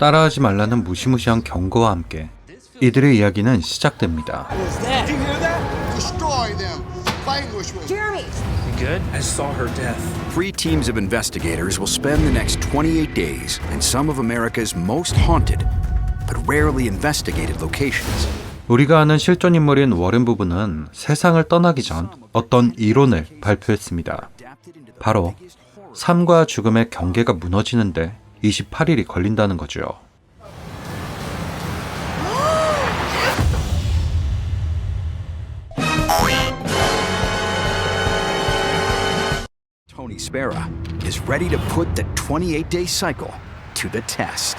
따라하지 말라는 무시무시한 경고와 함께 이들의 이야기는 시작됩니다. Did you hear that? Destroy them. Languish with Jeremy! I saw her death. Three teams of investigators will spend the next 28 days in some of America's most haunted but rarely investigated locations. 우리가 아는 실존 인물인 워렌 부부는 세상을 떠나기 전 어떤 이론을 발표했습니다. 바로 삶과 죽음의 경계가 무너지는데 28일이 걸린다는 거죠. Tony Spera is ready to put the 28-day cycle to the test.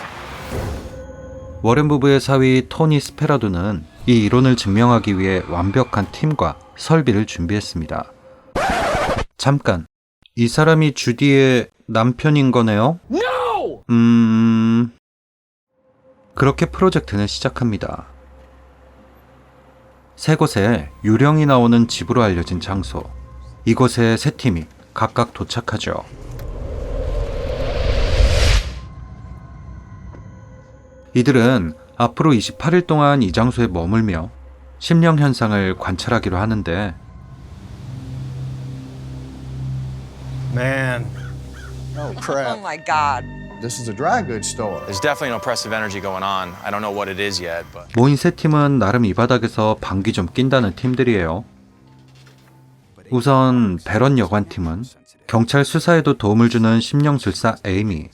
워렌 부부의 사위 토니 스페라도는 이 이론을 증명하기 위해 완벽한 팀과 설비를 준비했습니다. 잠깐, 이 사람이 주디의 남편인 거네요? No! 음... 그렇게 프로젝트는 시작합니다. 세 곳에 유령이 나오는 집으로 알려진 장소. 이곳에 세 팀이 각각 도착하죠. 이들은 앞으로 28일 동안 이 장소에 머물며 심령 현상을 관찰하기로 하는데 Man. Oh Oh crap. my god. This is a dry goods store. There's definitely an oppressive energy going on. I don't know what it is yet, but 모인 세 팀은 나름 이 바닥에서 방귀 좀 낀다는 팀들이에요. 우선 베런 여관팀은 경찰 수사에도 도움을 주는 심령술사 에이미,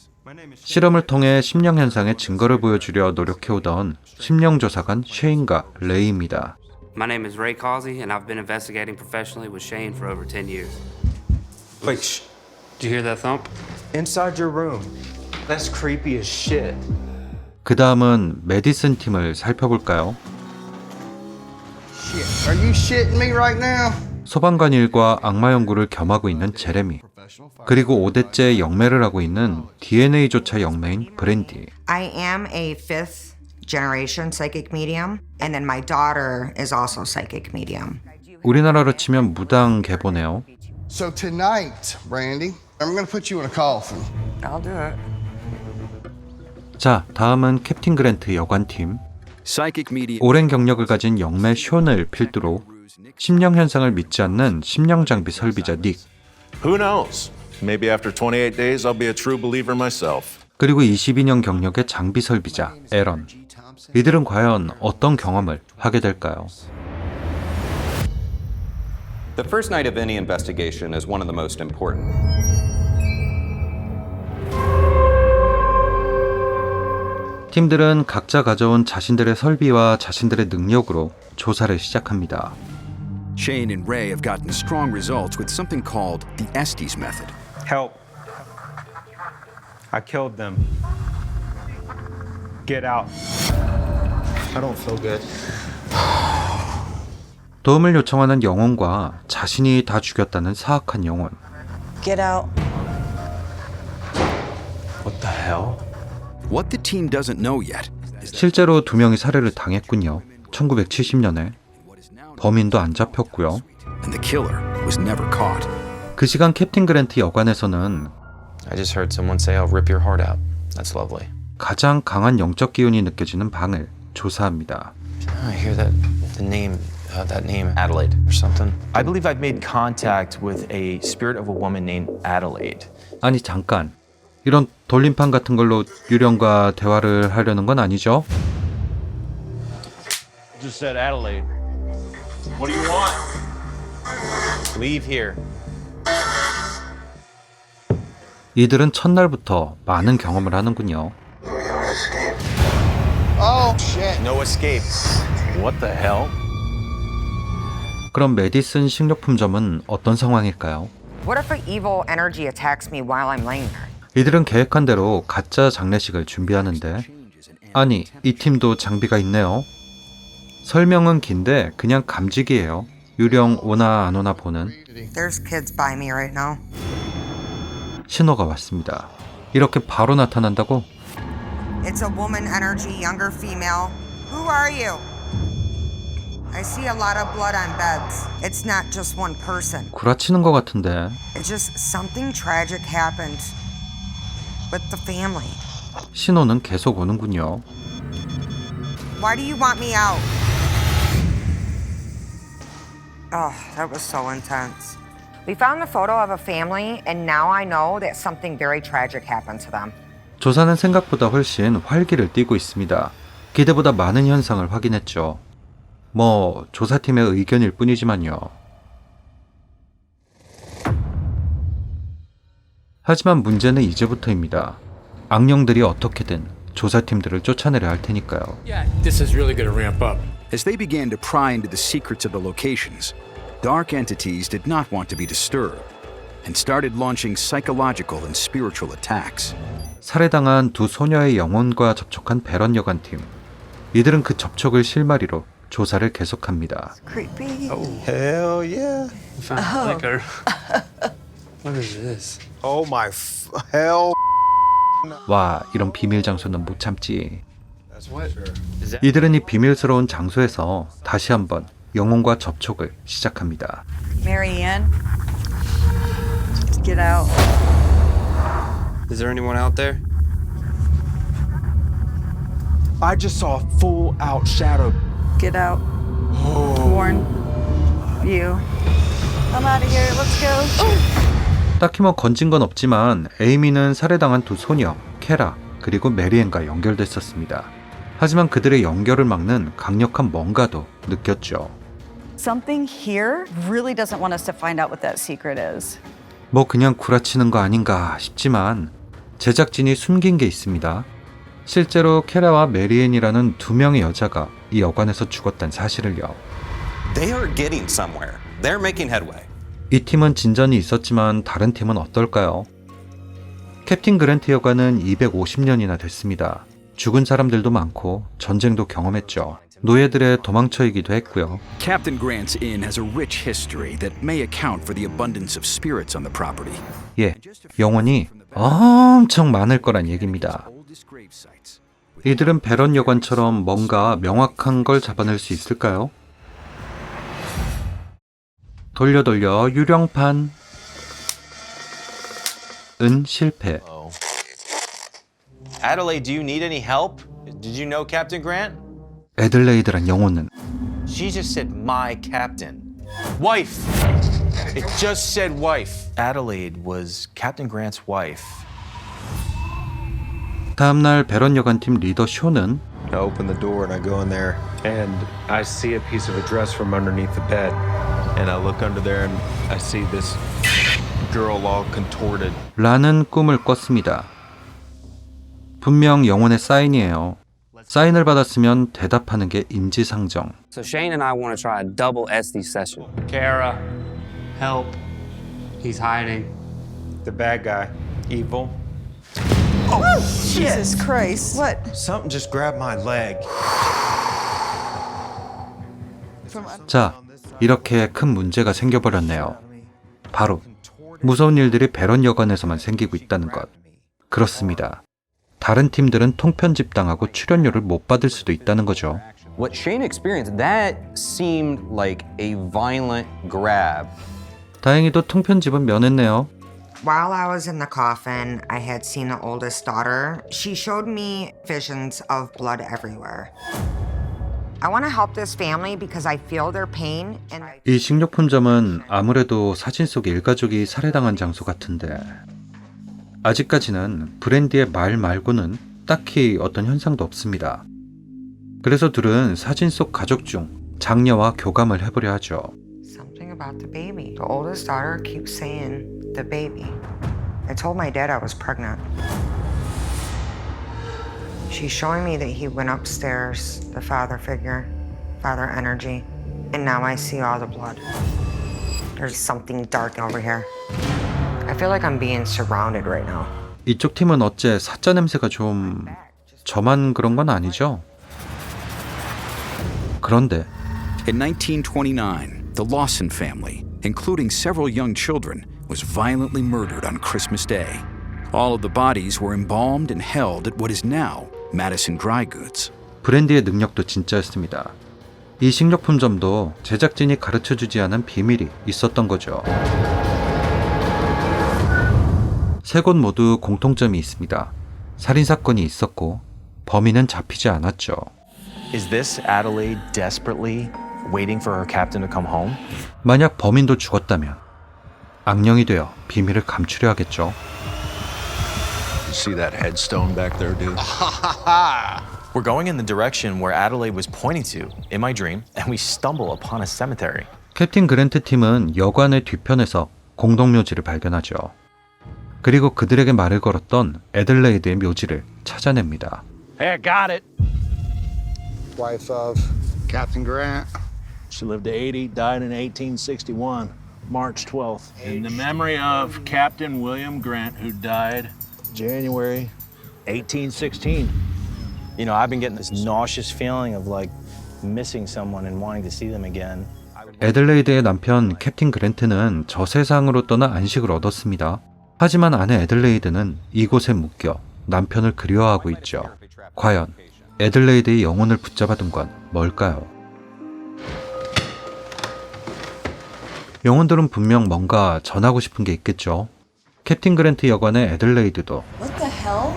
실험을 통해 심령 현상의 증거를 보여주려 노력해오던 심령 조사관 쉐인과 레이입니다. My name is Ray Causey, and I've been investigating professionally with Shane for over 10 years. Wait, shh. Did you hear that thump? Inside your room. That's creepy as shit. 그 다음은 메디슨 팀을 살펴볼까요? Shit. Are you shitting me right now? 소방관 일과 악마 연구를 겸하고 있는 제레미, 그리고 5대째 영매를 하고 있는 DNA조차 영매인 브랜디. I am a fifth generation psychic medium, and then my daughter is also psychic medium. 우리나라로 치면 무당 계보네요. So tonight, Brandy, I'm gonna put you in a coffin. I'll do it. 자, 다음은 캡틴 그랜트 여관팀. Psychic media 오랜 경력을 가진 영매 숀을 필두로 심령 현상을 믿지 않는 심령 장비 설비자 닉, Who knows? Maybe after 28 days, I'll be a true believer myself. 그리고 22년 경력의 장비 설비자 에런. 이들은 과연 어떤 경험을 하게 될까요? The first night of any investigation is one of the most important. 팀들은 각자 가져온 자신들의 설비와 자신들의 능력으로 조사를 시작합니다. Shane and Ray have gotten strong results with something called the Estes method. Help. I killed them. Get out. I don't feel good. 도움을 요청하는 영혼과 자신이 다 죽였다는 사악한 영혼. Get out. What the hell? 실제로 두 명이 살해를 당했군요. 1970년에 범인도 안 잡혔고요. and the killer was never caught. 그 시간 캡틴 그랜트 여관에서는 I just heard someone say I'll rip your heart out. That's lovely. 가장 강한 영적 기운이 느껴지는 방을 조사합니다. I hear that the name, uh, that name Adelaide or something. I believe I've made contact with a spirit of a woman named Adelaide. 아니 잠깐 이런 돌림판 같은 걸로 유령과 대화를 하려는 건 아니죠? Just said Adelaide. What do you want? Leave here. 이들은 첫날부터 많은 경험을 하는군요. Oh shit. No escape. What the hell? 그럼 메디슨 식료품점은 어떤 상황일까요? What if an evil energy attacks me while I'm laying there? 이들은 계획한 대로 가짜 장례식을 준비하는데 아니 이 팀도 장비가 있네요. 설명은 긴데 그냥 감지기예요. 유령 오나 안 오나 보는. 신호가 왔습니다. 이렇게 바로 나타난다고? It's a woman energy, younger female. Who are you? I see a lot of blood on beds. It's not just one person. 구라치는 것 같은데 It's just something tragic happened with the family. 신호는 계속 오는군요. Why do you want me out? Oh, that was so intense. We found the photo of a family, and now I know that something very tragic happened to them. 조사는 생각보다 훨씬 활기를 띠고 있습니다. 기대보다 많은 현상을 확인했죠. 뭐 조사팀의 의견일 뿐이지만요. 하지만 문제는 이제부터입니다. 악령들이 어떻게든 조사팀들을 쫓아내려 할 테니까요. This is really going to ramp up. As they began to pry into the secrets of the locations, dark entities did not want to be disturbed and started launching psychological and spiritual attacks. 살해당한 두 소녀의 영혼과 접촉한 배런 여관팀. 이들은 그 접촉을 실마리로 조사를 계속합니다. Creepy. Hell yeah. We found liquor. What is this? Oh my f- hell. 와, 이런 비밀 장소는 못 참지. 이들은 이 비밀스러운 장소에서 다시 한번 영혼과 접촉을 시작합니다. Marianne, get out. Is there anyone out there? I just saw a full out shadow. Get out. Warn you. I'm out of here. Let's go. 딱히 뭐 건진 건 없지만 에이미는 살해당한 두 소녀, 케라, 그리고 메리앤과 연결됐었습니다. 하지만 그들의 연결을 막는 강력한 뭔가도 느꼈죠. Something here really doesn't want us to find out what that secret is. 뭐 그냥 구라치는 거 아닌가 싶지만 제작진이 숨긴 게 있습니다. 실제로 케라와 메리앤이라는 두 명의 여자가 이 여관에서 죽었다는 사실을요. They are getting somewhere. They're making headway. 이 팀은 진전이 있었지만 다른 팀은 어떨까요? 캡틴 그랜트 여관은 250년이나 됐습니다. 죽은 사람들도 많고 전쟁도 경험했죠. 노예들의 도망쳐이기도 했고요. Captain Grant's Inn has a rich history that may account for the abundance of spirits on the property. 예, 영혼이 엄청 많을 거란 얘기입니다. 이들은 배런 여관처럼 뭔가 명확한 걸 잡아낼 수 있을까요? 돌려 돌려 유령판 은 실패 Adelaide, do you need any help? Did you know Captain Grant? 애들레이드란 영혼은 She just said my captain. Wife. It just said wife. Adelaide was Captain Grant's wife. 다음날 배런 여관팀 리더 쇼는 I open the door and I go in there And I see a piece of a dress from underneath the bed. And I look under there and I see this girl all contorted. 라는 꿈을 꿨습니다. 분명 영혼의 사인이에요. 사인을 받았으면 대답하는 게 인지상정. So Shane and I want to try a double Esty session. Kara, help. He's hiding. The bad guy. Evil. Jesus Christ. What? Something just grabbed my leg. 자, 이렇게 큰 문제가 생겨버렸네요. 바로 무서운 일들이 배런 여관에서만 생기고 있다는 것. 그렇습니다. 다른 팀들은 통편집 당하고 출연료를 못 받을 수도 있다는 거죠. What Shane experienced, that seemed like a violent grab. 다행히도 통편집은 면했네요. While I was in the coffin, I had seen the oldest daughter. She showed me visions of blood everywhere. 이 식료품점은 아무래도 사진 속 일가족이 살해당한 장소 같은데 아직까지는 브랜디의 말 말고는 딱히 어떤 현상도 없습니다. 그래서 둘은 사진 속 가족 중 장녀와 교감을 해보려 하죠. She's showing me that he went upstairs, the father figure, father energy, and now I see all the blood. There's something dark over here. I feel like I'm being surrounded right now. 이쪽 팀은 어째 사자 냄새가 좀 저만 그런 건 아니죠? 그런데 In 1929, the Lawson family, including several young children, was violently murdered on Christmas Day. All of the bodies were embalmed and held at what is now Madison Dry Goods. 브랜디의 능력도 진짜였습니다. 이 식료품점도 제작진이 가르쳐 주지 않은 비밀이 있었던 거죠. 세 곳 모두 공통점이 있습니다. 살인 사건이 있었고 범인은 잡히지 않았죠. Is this Adelaide desperately waiting for her captain to come home? 만약 범인도 죽었다면 악령이 되어 비밀을 감추려 하겠죠. You see that headstone back there, dude? We're going in the direction where Adelaide was pointing to in my dream, and we stumble upon a cemetery. 캡틴 그랜트 팀은 여관의 뒤편에서 공동묘지를 발견하죠. 그리고 그들에게 말을 걸었던 애들레이드의 묘지를 찾아냅니다. Hey, I got it. Wife of Captain Grant. She lived to 80, died in 1861, March 12th. In the memory of Captain William Grant, who died January 1816. You know, I've been getting this nauseous feeling of like missing someone and wanting to see them again. 애들레이드의 남편 캡틴 그랜트는 저 세상으로 떠나 안식을 얻었습니다. 하지만 아내 애들레이드는 이곳에 묶여 남편을 그리워하고 있죠. 과연 애들레이드의 영혼을 붙잡아둔 건 뭘까요? 영혼들은 분명 뭔가 전하고 싶은 게 있겠죠. 캡틴 그랜트 여관의 애들레이드도 What the hell?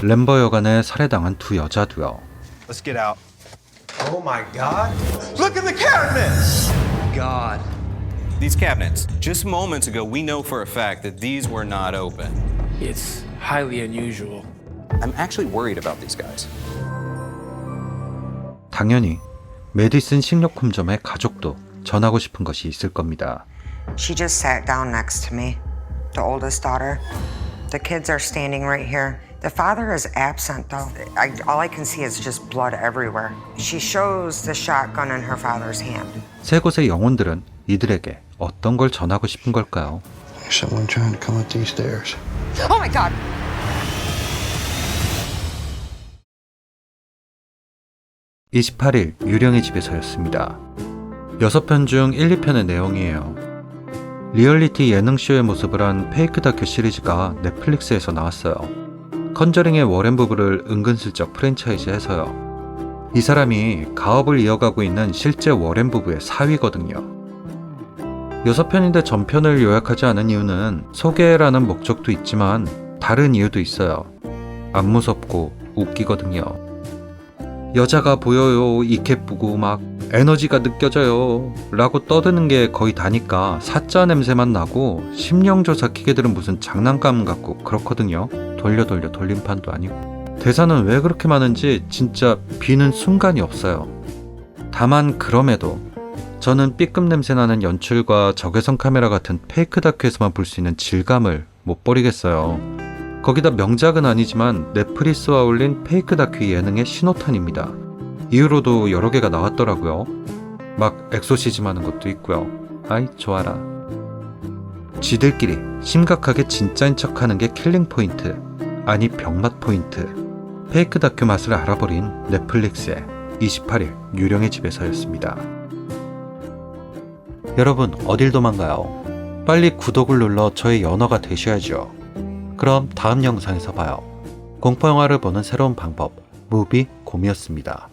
램버 여관에 살해당한 두 여자도요. Let's get out. Oh my God. Look at the cabinets! God. These cabinets, just moments ago, we know for a fact that these were not open. It's highly unusual. I'm actually worried about these guys. 당연히 메디슨 식료품점의 가족도 전하고 싶은 것이 있을 겁니다. She just sat down next to me, the oldest daughter. The kids are standing right here. The father is absent, though. I, all I can see is just blood everywhere. She shows the shotgun in her father's hand. 세 곳의 영혼들은 이들에게 어떤 걸 전하고 싶은 걸까요? There's someone trying to come up these stairs. Oh my god. (28일) 유령의 집에서였습니다. 6편 중 1, 2편의 내용이에요. 리얼리티 예능쇼의 모습을 한 페이크 다큐 시리즈가 넷플릭스에서 나왔어요. 컨저링의 워렌 부부를 은근슬쩍 프랜차이즈해서요. 이 사람이 가업을 이어가고 있는 실제 워렌 부부의 사위거든요. 6편인데 전편을 요약하지 않은 이유는 소개라는 목적도 있지만 다른 이유도 있어요. 안 무섭고 웃기거든요. 여자가 보여요, 이케쁘고 막 에너지가 느껴져요 라고 떠드는 게 거의 다니까 사자 냄새만 나고 심령조사 기계들은 무슨 장난감 같고 그렇거든요. 돌려 돌려 돌림판도 아니고. 대사는 왜 그렇게 많은지 진짜 비는 순간이 없어요. 다만 그럼에도 저는 B급 냄새 나는 연출과 적외선 카메라 같은 페이크 다큐에서만 볼 수 있는 질감을 못 버리겠어요. 거기다 명작은 아니지만 넷플릭스와 어울린 페이크 다큐 예능의 신호탄입니다. 이후로도 여러 개가 나왔더라고요. 막 엑소시즘 하는 것도 있고요. 아이 좋아라. 지들끼리 심각하게 진짜인 척 하는 게 킬링 포인트, 아니 병맛 포인트. 페이크 다큐 맛을 알아버린 넷플릭스의 28일 유령의 집에서였습니다. 여러분 어딜 도망가요? 빨리 구독을 눌러 저의 연어가 되셔야죠. 그럼 다음 영상에서 봐요. 공포영화를 보는 새로운 방법, 무비 곰이었습니다.